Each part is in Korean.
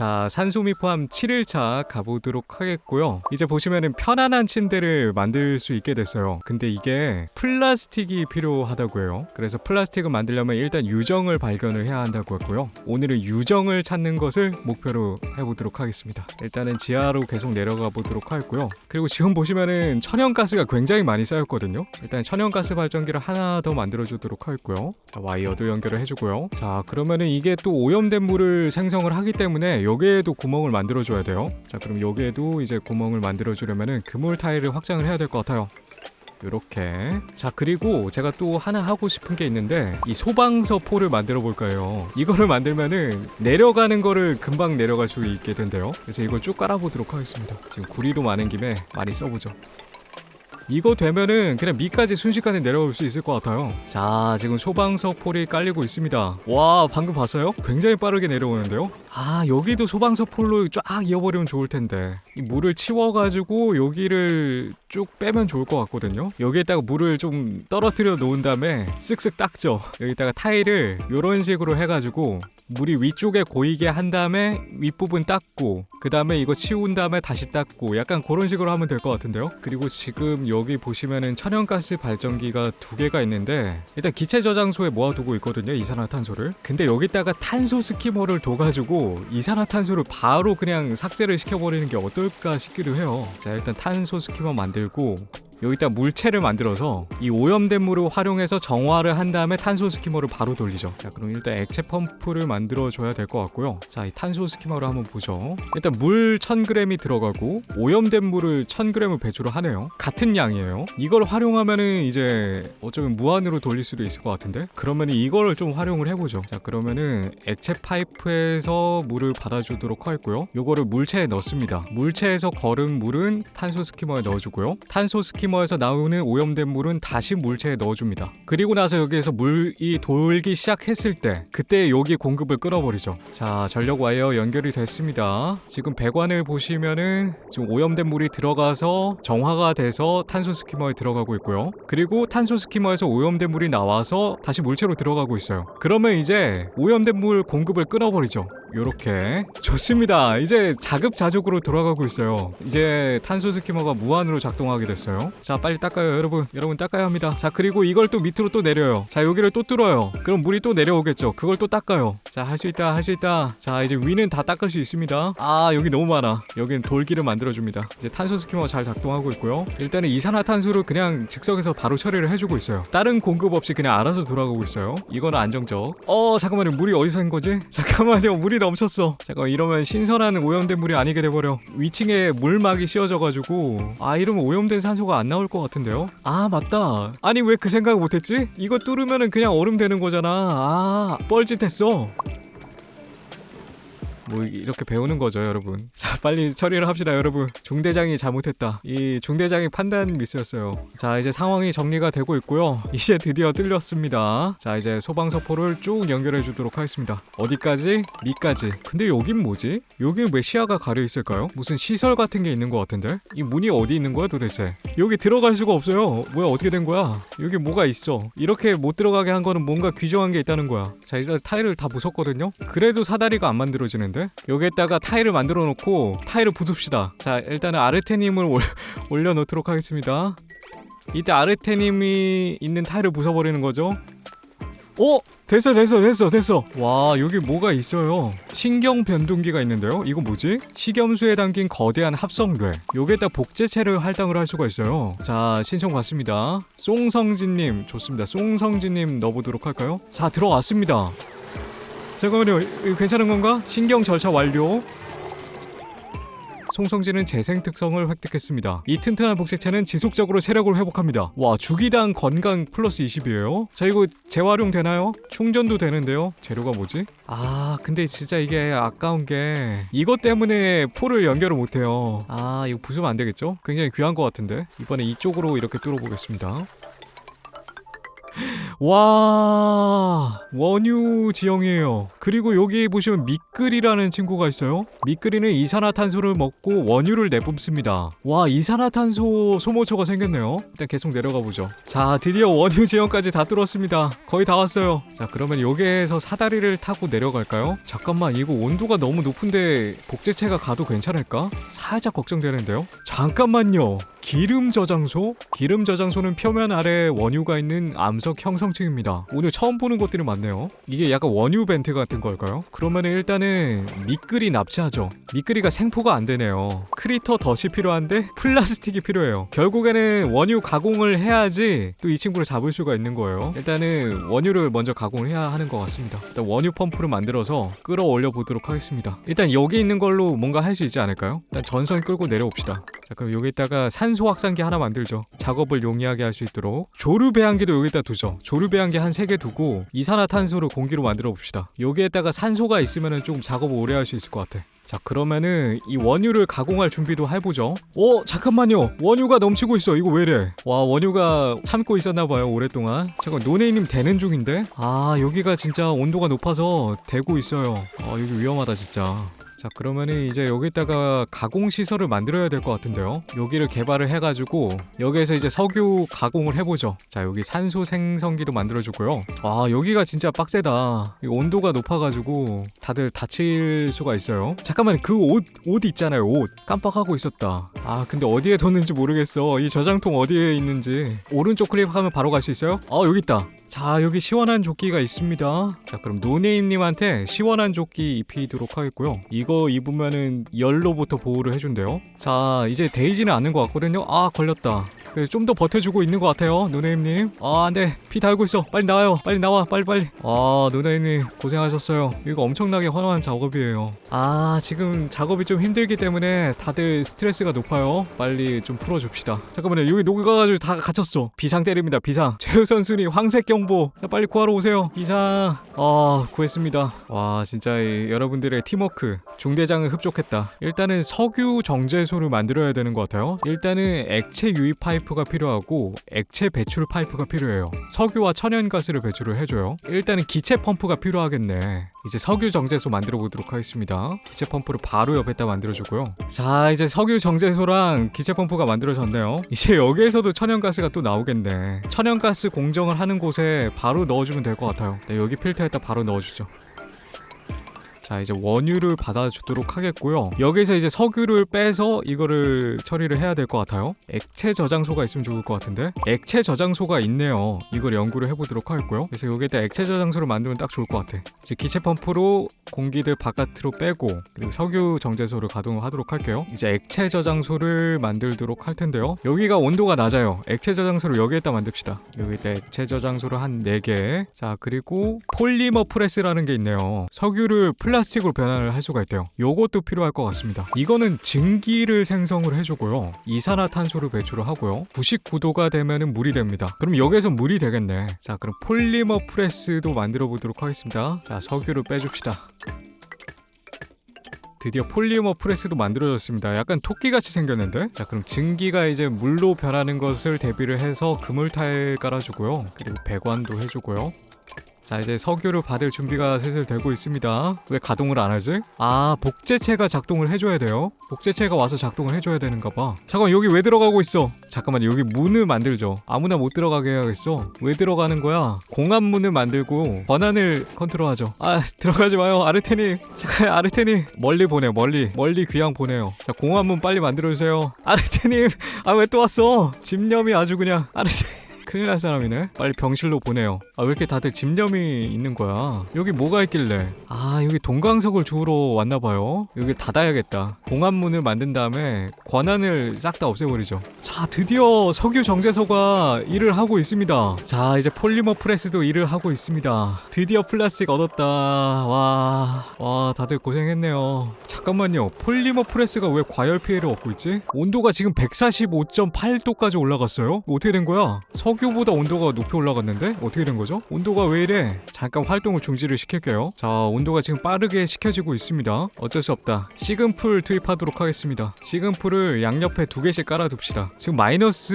자, 산소미 포함 7일차 가보도록 하겠고요. 이제 보시면은 편안한 침대를 만들 수 있게 됐어요. 근데 이게 플라스틱이 필요하다고 해요. 그래서 플라스틱을 만들려면 일단 유정을 발견을 해야 한다고 했고요. 오늘은 유정을 찾는 것을 목표로 해보도록 하겠습니다. 일단은 지하로 계속 내려가 보도록 하겠고요. 그리고 지금 보시면은 천연가스가 굉장히 많이 쌓였거든요. 일단 천연가스 발전기를 하나 더 만들어주도록 하겠고요. 자, 와이어도 연결을 해주고요. 자, 그러면은 이게 또 오염된 물을 생성을 하기 때문에 여기에도 구멍을 만들어줘야 돼요. 자, 그럼 여기에도 이제 구멍을 만들어주려면은 그물 타일을 확장을 해야 될 것 같아요. 요렇게. 자 그리고 제가 또 하나 하고 싶은 게 있는데 이 소방서 포를 만들어 볼까요. 이거를 만들면은 내려가는 거를 금방 내려갈 수 있게 된대요. 그래서 이걸 쭉 깔아보도록 하겠습니다. 지금 구리도 많은 김에 많이 써보죠 이거 되면은 그냥 밑까지 순식간에 내려올 수 있을 것 같아요. 자 지금 소방서 폴이 깔리고 있습니다. 와 방금 봤어요? 굉장히 빠르게 내려오는데요? 아 여기도 소방서 폴로 쫙 이어버리면 좋을 텐데. 이 물을 치워가지고 여기를 쭉 빼면 좋을 것 같거든요? 여기에다가 물을 좀 떨어뜨려 놓은 다음에 쓱쓱 닦죠. 여기다가 타일을 이런 식으로 해가지고 물이 위쪽에 고이게 한 다음에 윗부분 닦고 그 다음에 이거 치운 다음에 다시 닦고 약간 그런 식으로 하면 될 것 같은데요? 그리고 지금 여기 보시면은 천연가스 발전기가 두 개가 있는데 일단 기체 저장소에 모아두고 있거든요 이산화탄소를. 근데 여기다가 탄소 스키머를 둬가지고 이산화탄소를 바로 그냥 삭제를 시켜버리는 게 어떨까 싶기도 해요. 자 일단 탄소 스키머 만들고 여기다 물체를 만들어서 이 오염된 물을 활용해서 정화를 한 다음에 탄소 스키머를 바로 돌리죠. 자, 그럼 일단 액체 펌프를 만들어 줘야 될 것 같고요. 자, 이 탄소 스키머를 한번 보죠. 일단 물 1000g이 들어가고 오염된 물을 1000g을 배출을 하네요. 같은 양이에요. 이걸 활용하면은 이제 어쩌면 무한으로 돌릴 수도 있을 것 같은데. 그러면 이거를 좀 활용을 해보죠. 자, 그러면은 액체 파이프에서 물을 받아주도록 하겠고요. 요거를 물체에 넣습니다. 물체에서 걸은 물은 탄소 스키머에 넣어주고요. 탄소 스키머 스키머에서 나오는 오염된 물은 다시 물체에 넣어줍니다. 그리고 나서 여기에서 물이 돌기 시작했을 때 그때 여기 공급을 끊어버리죠. 자 전력 와이어 연결이 됐습니다. 지금 배관을 보시면은 지금 오염된 물이 들어가서 정화가 돼서 탄소 스키머에 들어가고 있고요. 그리고 탄소 스키머에서 오염된 물이 나와서 다시 물체로 들어가고 있어요. 그러면 이제 오염된 물 공급을 끊어버리죠. 요렇게. 좋습니다. 이제 자급자족으로 돌아가고 있어요. 이제 탄소 스키머가 무한으로 작동하게 됐어요. 자 빨리 닦아요 여러분. 여러분 닦아야 합니다. 자 그리고 이걸 또 밑으로 또 내려요. 자 여기를 또 뚫어요. 그럼 물이 또 내려오겠죠. 그걸 또 닦아요. 자 할 수 있다 할 수 있다. 자 이제 위는 다 닦을 수 있습니다. 아 여기 너무 많아. 여기는 돌기를 만들어줍니다. 이제 탄소 스키머가 잘 작동하고 있고요. 일단은 이산화탄소를 그냥 즉석에서 바로 처리를 해주고 있어요. 다른 공급 없이 그냥 알아서 돌아가고 있어요. 이거는 안정적. 어 잠깐만요. 물이 어디서 인 거지? 잠깐만요. 물이 넘쳤어 잠깐 이러면 신선한 오염된 물이 아니게 돼버려 위층에 물막이 씌워져가지고 아 이러면 오염된 산소가 안 나올 것 같은데요? 아 맞다. 아니 왜 그 생각을 못했지? 이거 뚫으면은 그냥 얼음 되는 거잖아. 아 뻘짓했어. 뭐 이렇게 배우는 거죠 여러분. 자 빨리 처리를 합시다 여러분. 중대장이 잘못했다. 이 중대장이 판단 미스였어요. 자 이제 상황이 정리가 되고 있고요. 이제 드디어 뚫렸습니다. 자 이제 소방서포를 쭉 연결해 주도록 하겠습니다. 어디까지? 밑까지. 근데 여긴 뭐지? 여긴 왜 시야가 가려 있을까요? 무슨 시설 같은 게 있는 것 같은데? 이 문이 어디 있는 거야 도대체? 여기 들어갈 수가 없어요. 뭐야 어떻게 된 거야? 여기 뭐가 있어? 이렇게 못 들어가게 한 거는 뭔가 규정한 게 있다는 거야. 자 일단 타일을 다 부쉈거든요. 그래도 사다리가 안 만들어지는데 여기에다가 타일을 만들어 놓고 타일을 부숩시다. 자, 일단은 아르테님을 올, 올려놓도록 하겠습니다. 이때 아르테님이 있는 타일을 부숴버리는 거죠. 오! 됐어 됐어 됐어 됐어. 와 여기 뭐가 있어요? 신경 변동기가 있는데요? 이거 뭐지? 식염수에 담긴 거대한 합성뇌 여기에다 복제체를 할당을 할 수가 있어요. 자 신청 받습니다. 송성진님 좋습니다. 송성진님 넣어보도록 할까요? 자 들어왔습니다 잠깐만요 괜찮은 건가 신경 절차 완료 송성진은 재생 특성을 획득했습니다. 이 튼튼한 복제체는 지속적으로 체력을 회복합니다. 와, 주기당 건강 플러스 20이에요? 자, 이거 재활용 되나요? 충전도 되는데요? 재료가 뭐지? 아, 근데 진짜 이게 아까운 게 이것 때문에 폴을 연결을 못해요. 아, 이거 부수면 안 되겠죠? 굉장히 귀한 것 같은데? 이번에 이쪽으로 이렇게 뚫어보겠습니다. 와 원유 지형이에요. 그리고 여기 보시면 미끌이라는 친구가 있어요. 미끌이는 이산화탄소를 먹고 원유를 내뿜습니다. 와 이산화탄소 소모처가 생겼네요. 일단 계속 내려가 보죠. 자 드디어 원유 지형까지 다 뚫었습니다. 거의 다 왔어요. 자 그러면 여기에서 사다리를 타고 내려갈까요? 잠깐만 이거 온도가 너무 높은데 복제체가 가도 괜찮을까? 살짝 걱정되는데요. 잠깐만요. 기름 저장소? 기름 저장소는 표면 아래 원유가 있는 암석 형성층입니다. 오늘 처음 보는 것들이 많네요. 이게 약간 원유 벤트 같은 걸까요? 그러면 일단은 미끌이 납치하죠. 미끌이가 생포가 안 되네요. 크리터 덫이 필요한데 플라스틱이 필요해요. 결국에는 원유 가공을 해야지 또 이 친구를 잡을 수가 있는 거예요. 일단은 원유를 먼저 가공을 해야 하는 것 같습니다. 일단 원유 펌프를 만들어서 끌어올려 보도록 하겠습니다. 일단 여기 있는 걸로 뭔가 할 수 있지 않을까요? 일단 전선 끌고 내려옵시다. 자 그럼 여기다가 산소 확산기 하나 만들죠. 작업을 용이하게 할 수 있도록 조류 배양기도 여기다 두죠. 조류 배양기 한 세 개 두고 이산화탄소를 공기로 만들어 봅시다. 여기에다가 산소가 있으면 조금 작업을 오래 할 수 있을 것 같아. 자 그러면은 이 원유를 가공할 준비도 해보죠. 어 잠깐만요. 원유가 넘치고 있어. 이거 왜래? 와 원유가 참고 있었나봐요 오랫동안. 잠깐 노네이님 되는 중인데? 아 여기가 진짜 온도가 높아서 되고 있어요. 아 여기 위험하다 진짜. 자 그러면은 이제 여기다가 가공 시설을 만들어야 될 것 같은데요. 여기를 개발을 해가지고 여기에서 이제 석유 가공을 해보죠. 자 여기 산소 생성기도 만들어주고요. 아 여기가 진짜 빡세다. 이 온도가 높아가지고 다들 다칠 수가 있어요. 잠깐만 그 옷 옷 있잖아요 옷 깜빡하고 있었다. 아 근데 어디에 뒀는지 모르겠어. 이 저장통 어디에 있는지 오른쪽 클릭하면 바로 갈 수 있어요? 어 여기 있다. 자 여기 시원한 조끼가 있습니다 자 그럼 노네임님한테 시원한 조끼 입히도록 하겠고요 이거 입으면은 열로부터 보호를 해준대요. 자 이제 데이지는 않는 것 같거든요. 아 걸렸다 좀 더 버텨주고 있는 것 같아요 노네임님. 아 안돼 피 달고 있어. 빨리 나와요. 빨리 나와 빨리 빨리. 아 노네임님 고생하셨어요. 이거 엄청나게 헌화한 작업이에요. 아 지금 작업이 좀 힘들기 때문에 다들 스트레스가 높아요. 빨리 좀 풀어줍시다. 잠깐만요. 여기 녹아가지고 다 갇혔어. 비상 때립니다 비상. 최우 선수님 황색 경보. 자, 빨리 구하러 오세요. 비상. 아 구했습니다. 와 진짜 이, 여러분들의 팀워크 중대장은 흡족했다. 일단은 석유 정제소를 만들어야 되는 것 같아요. 일단은 액체 유입 파이프 가 필요하고 액체 배출 파이프가 필요해요. 석유와 천연가스를 배출을 해줘요. 일단은 기체 펌프가 필요하겠네. 이제 석유 정제소 만들어 보도록 하겠습니다. 기체 펌프를 바로 옆에다 만들어주고요. 자 이제 석유 정제소랑 기체 펌프가 만들어졌네요. 이제 여기에서도 천연가스가 또 나오겠네. 천연가스 공정을 하는 곳에 바로 넣어주면 될 것 같아요. 네, 여기 필터에다 바로 넣어주죠 자 이제 원유를 받아주도록 하겠고요. 여기서 이제 석유를 빼서 이거를 처리를 해야 될 것 같아요. 액체 저장소가 있으면 좋을 것 같은데? 액체 저장소가 있네요. 이걸 연구를 해보도록 하겠고요. 그래서 여기에다 액체 저장소를 만들면 딱 좋을 것 같아. 즉 기체 펌프로 공기들 바깥으로 빼고 그리고 석유 정제소를 가동을 하도록 할게요. 이제 액체 저장소를 만들도록 할 텐데요. 여기가 온도가 낮아요. 액체 저장소를 여기에다 만듭시다. 여기에다 액체 저장소를 한 4개. 자 그리고 폴리머 프레스라는 게 있네요. 석유를 플라 스틱으로 변환을 할 수가 있대요 요것도 필요할 것 같습니다 이거는 증기를 생성을 해주고요 이산화탄소를 배출을 하고요 99도가 되면은 물이 됩니다 그럼 여기에서 물이 되겠네 자 그럼 폴리머 프레스도 만들어 보도록 하겠습니다 자 석유를 빼줍시다 드디어 폴리머 프레스도 만들어졌습니다. 약간 토끼같이 생겼는데? 자 그럼 증기가 이제 물로 변하는 것을 대비를 해서 그물탈 깔아주고요. 그리고 배관도 해주고요. 자 이제 석유를 받을 준비가 슬슬 되고 있습니다. 왜 가동을 안 하지? 아 복제체가 작동을 해줘야 돼요. 복제체가 와서 작동을 해줘야 되는가 봐. 잠깐 여기 왜 들어가고 있어? 잠깐만 여기 문을 만들죠. 아무나 못 들어가게 해야겠어. 왜 들어가는 거야? 공합 문을 만들고 권한을 컨트롤하죠. 아 들어가지 마요 아르테니. 잠깐 아르테니 멀리 보내 멀리 멀리 귀향 보내요. 자 공합 문 빨리 만들어주세요. 아르테님 아 왜 또 왔어? 집념이 아주 그냥 아르테. 큰일 날 사람이네. 빨리 병실로 보내요. 아, 왜 이렇게 다들 집념이 있는 거야? 여기 뭐가 있길래? 아, 여기 동광석을 주우러 왔나 봐요. 여기 닫아야겠다. 공안문을 만든 다음에 권한을 싹 다 없애버리죠. 자, 드디어 석유 정제소가 일을 하고 있습니다. 자, 이제 폴리머 프레스도 일을 하고 있습니다. 드디어 플라스틱 얻었다. 와, 와, 다들 고생했네요. 잠깐만요. 폴리머 프레스가 왜 과열 피해를 얻고 있지? 온도가 지금 145.8도까지 올라갔어요? 어떻게 된 거야? 석유보다 온도가 높이 올라갔는데 어떻게 된 거죠? 온도가 왜 이래? 잠깐 활동을 중지를 시킬게요. 자, 온도가 지금 빠르게 식혀지고 있습니다. 어쩔 수 없다. 시금풀 투입하도록 하겠습니다. 시금풀을 양옆에 두 개씩 깔아둡시다. 지금 마이너스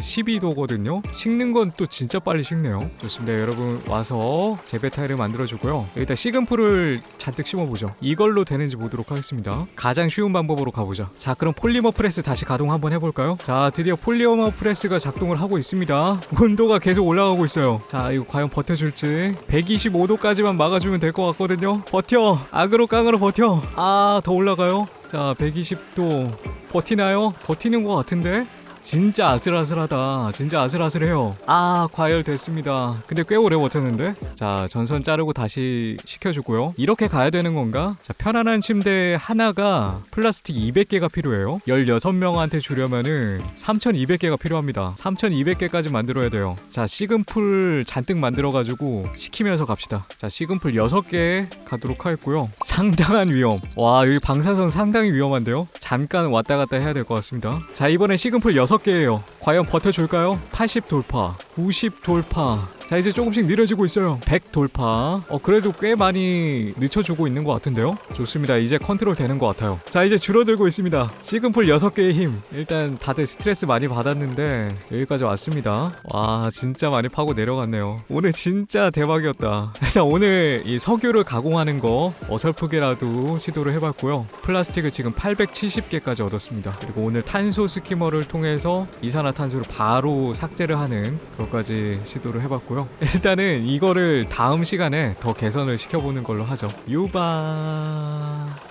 12도거든요. 식는 건 또 진짜 빨리 식네요. 좋습니다. 여러분 와서 재배 타일을 만들어주고요. 여기다 시금풀을 잔뜩 심어보죠. 이걸로 되는지 보도록 하겠습니다. 가장 쉬운 방법으로 가보자. 자, 그럼 폴리머 프레스 다시 가동 한번 해볼까요? 자, 드디어 폴리머 프레스가 작동을 하고 있습니다. 온도가 계속 올라가고 있어요. 자, 이거 과연 버텨줄지. 125도까지만 막아주면 될 것 같거든요. 버텨. 악으로 깡으로 버텨. 아, 더 올라가요. 자, 120도. 버티나요? 버티는 것 같은데? 진짜 아슬아슬하다. 진짜 아슬아슬해요. 아, 과열 됐습니다. 근데 꽤 오래 버텼는데? 자, 전선 자르고 다시 식혀주고요. 이렇게 가야 되는 건가? 자, 편안한 침대 하나가 플라스틱 200개가 필요해요. 16명한테 주려면은 3200개가 필요합니다. 3200개까지 만들어야 돼요. 자, 시금풀 잔뜩 만들어가지고 식히면서 갑시다. 자, 시금풀 6개 가도록 하겠고요. 상당한 위험. 와, 여기 방사선 상당히 위험한데요? 잠깐 왔다 갔다 해야 될 것 같습니다. 자, 이번엔 시금풀 6 개예요. 과연 버텨줄까요? 80 돌파, 90 돌파. 자 이제 조금씩 느려지고 있어요. 100 돌파. 어 그래도 꽤 많이 늦춰주고 있는 것 같은데요? 좋습니다. 이제 컨트롤 되는 것 같아요. 자 이제 줄어들고 있습니다. 시금풀 6개의 힘. 일단 다들 스트레스 많이 받았는데 여기까지 왔습니다. 와 진짜 많이 파고 내려갔네요. 오늘 진짜 대박이었다. 일단 오늘 이 석유를 가공하는 거 어설프게라도 시도를 해봤고요. 플라스틱을 지금 870개까지 얻었습니다. 그리고 오늘 탄소 스키머를 통해서 이산화탄소를 바로 삭제를 하는 그것까지 시도를 해봤 고요 일단은 이거를 다음 시간에 더 개선을 시켜보는 걸로 하죠. 유바